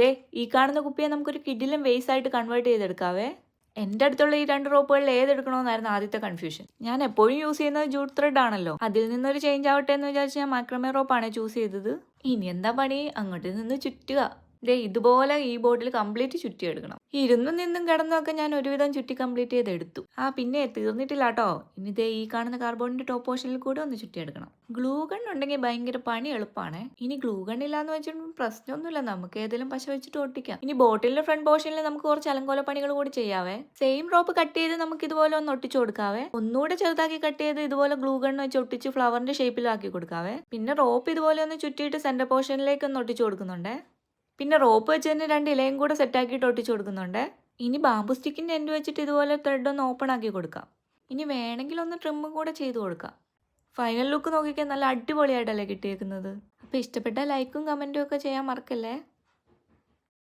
ദേ ഈ കാണുന്ന കുപ്പിയെ നമുക്കൊരു കിഡിലും വേസ് ആയിട്ട് കൺവേർട്ട് ചെയ്തെടുക്കാവേ. എന്റെ അടുത്തുള്ള ഈ രണ്ട് റോപ്പുകളിൽ ഏതെടുക്കണമെന്നായിരുന്നു ആദ്യത്തെ കൺഫ്യൂഷൻ ഞാൻ എപ്പോഴും യൂസ് ചെയ്യുന്നത് ജൂട്ട് ത്രെഡ് ആണല്ലോ. അതിൽ നിന്നൊരു ചേഞ്ച് ആവട്ടെ എന്ന് വിചാരിച്ച് ഞാൻ മാക്രമേ റോപ്പാണ് ചൂസ് ചെയ്തത്. ഇനി എന്താ പണി? അങ്ങോട്ട് നിന്ന് ചുറ്റുക. ദേ ഇതുപോലെ ഈ ബോർഡിൽ കംപ്ലീറ്റ് ചുറ്റിയെടുക്കണം. ഇരുന്നും നിന്നും കിടന്നൊക്കെ ഞാൻ ഒരുവിധം ചുറ്റി കംപ്ലീറ്റ് ചെയ്ത് എടുത്തു ആ പിന്നെ തീർന്നിട്ടില്ല കേട്ടോ ഇനി ദേ ഈ കാണുന്ന കാർബോണിന്റെ ടോപ്പ് പോർഷനിൽ കൂടെ ഒന്ന് ചുറ്റിയെടുക്കണം. ഗ്ലൂ ഗൺ ഉണ്ടെങ്കിൽ ഭയങ്കര പണി എളുപ്പമാണ് ഇനി ഗ്ലൂ ഗൺ ഇല്ലാന്ന് വെച്ചിട്ടും പ്രശ്നമൊന്നുമില്ല. നമുക്ക് ഏതെങ്കിലും പശ വെച്ചിട്ട് ഒട്ടിക്കാം ഇനി ബോട്ടിലിന്റെ ഫ്രണ്ട് പോർഷനിൽ നമുക്ക് കുറച്ച് അലങ്കോല പണികൾ കൂടി ചെയ്യാവേ. സെയിം റോപ്പ് കട്ട് ചെയ്ത് നമുക്ക് ഇതുപോലെ ഒന്ന് ഒട്ടിച്ചു കൊടുക്കാവേ. ഒന്നുകൂടെ ചെറുതാക്കി കട്ട് ചെയ്ത് ഇതുപോലെ ഗ്ലൂ ഗൺ വെച്ച് ഒട്ടിച്ച് ഫ്ലവറിന്റെ ഷേപ്പിലാക്കി കൊടുക്കാവേ. പിന്നെ റോപ്പ് ഇതുപോലെ ഒന്ന് ചുറ്റിയിട്ട് സെന്റർ പോർഷനിലേക്ക് ഒന്ന് ഒട്ടിച്ചു കൊടുക്കുന്നുണ്ടേ. പിന്നെ റോപ്പ് വെച്ച് തന്നെ രണ്ട് ഇലയും കൂടെ സെറ്റാക്കിയിട്ട് ഒട്ടിച്ച് കൊടുക്കുന്നുണ്ട്. ഇനി ബാമ്പു സ്റ്റിക്കിന്റെ എൻഡ് വെച്ചിട്ട് ഇതുപോലെ ത്രെഡ് ഒന്ന് ഓപ്പൺ ആക്കി കൊടുക്കാം. ഇനി വേണമെങ്കിൽ ഒന്ന് ട്രിമ്മ് കൂടെ ചെയ്ത് കൊടുക്കാം. ഫൈനൽ ലുക്ക് നോക്കിക്കാൻ നല്ല അടിപൊളിയായിട്ടല്ലേ കിട്ടിയേക്കുന്നത്. അപ്പോൾ ഇഷ്ടപ്പെട്ട ലൈക്കും കമന്റും ഒക്കെ ചെയ്യാൻ മറക്കല്ലേ?